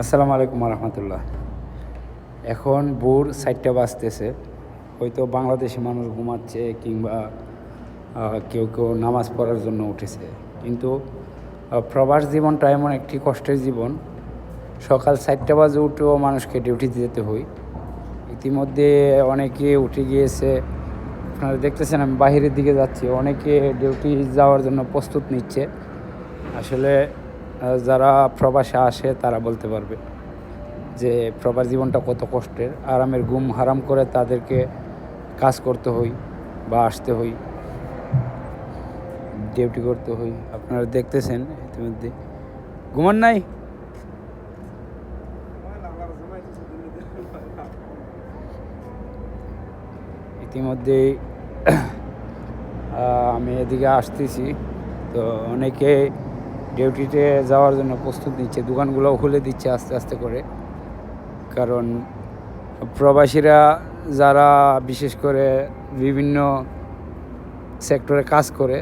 আসসালামু আলাইকুম রহমতুল্লাহ এখন ভোর সাইডটা বাজতেছে। হয়তো বাংলাদেশি মানুষ ঘুমাচ্ছে কিংবা কেউ কেউ নামাজ পড়ার জন্য উঠেছে। কিন্তু প্রবাস জীবনটা এমন একটি কষ্টের জীবন। সকাল চারটা বাজে উঠেও মানুষকে ডিউটিতে যেতে হয়। ইতিমধ্যে অনেকে উঠে গিয়েছে। আপনারা দেখতেছেন, আমি বাহিরের দিকে যাচ্ছি। অনেকে ডিউটি যাওয়ার জন্য প্রস্তুত নিচ্ছে। আসলে যারা প্রবাসে আসে তারা বলতে পারবে যে প্রবাস জীবনটা কত কষ্টের। আরামের ঘুম হারাম করে তাদেরকে কাজ করতে হই বা আসতে হই ডিউটি করতে হই। আপনারা দেখতেছেন ইতিমধ্যে। ঘুমান নাই? ইতিমধ্যেই আহ, আমি এদিকে আসতেছি। তো অনেকে ডিউটিতে যাওয়ার জন্য প্রস্তুত নিচ্ছে, দোকানগুলোও খুলে দিচ্ছে আস্তে আস্তে করে। কারণ প্রবাসীরা যারা বিশেষ করে বিভিন্ন সেক্টরে কাজ করে,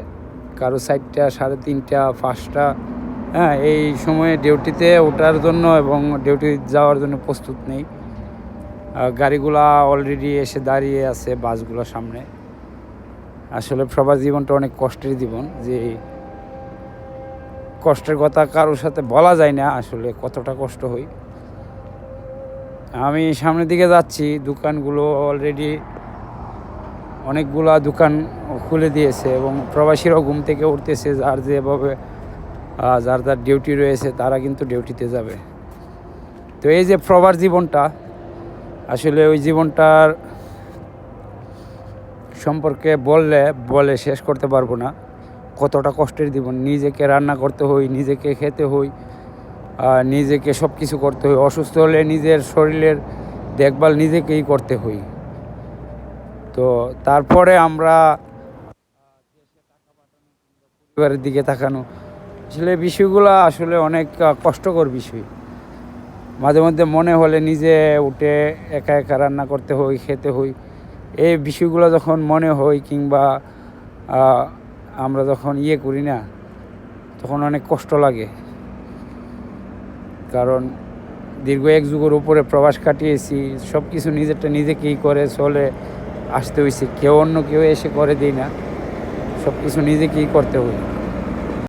কারও চারটা, সাড়ে তিনটা, পাঁচটা হ্যাঁ এই সময়ে ডিউটিতে ওঠার জন্য এবং ডিউটি যাওয়ার জন্য প্রস্তুত নেই। গাড়িগুলা অলরেডি এসে দাঁড়িয়ে আছে বাসগুলোর সামনে। আসলে প্রবাস জীবনটা অনেক কষ্টের জীবন যে কষ্টের কথা কারোর সাথে বলা যায় না আসলে কতটা কষ্ট হই আমি সামনের দিকে যাচ্ছি, দোকানগুলো অলরেডি অনেকগুলা দোকান খুলে দিয়েছে এবং প্রবাসীরাও ঘুম থেকে উঠতেছে, যার যেভাবে যার যার ডিউটি রয়েছে তারা কিন্তু ডিউটিতে যাবে। তো এই যে প্রবাস জীবনটা, আসলে ওই জীবনটার সম্পর্কে বললে, বলে শেষ করতে পারব না। কতটা কষ্টের জীবন। নিজেকে রান্না করতে হই, নিজেকে খেতে হই নিজেকে সব কিছু করতে হয় অসুস্থ হলে নিজের শরীরের দেখভাল নিজেকেই করতে হই। তো তারপরে আমরা পরিবারের দিকে তাকানো। আসলে বিষয়গুলো আসলে অনেক কষ্টকর বিষয়। মাঝে মধ্যে মনে হলে নিজে উঠে একা একা রান্না করতে হই, খেতে হই। এই বিষয়গুলো যখন মনে হয় কিংবা আমরা যখন ইয়ে করি না, তখন অনেক কষ্ট লাগে। কারণ দীর্ঘ এক যুগের উপরে প্রবাস কাটিয়েছি সব কিছু নিজেরটা নিজেকেই করে চলে আসতে হয়েছে কেউ অন্য কেউ এসে করে দিই না সব কিছু নিজেকেই করতে হয়।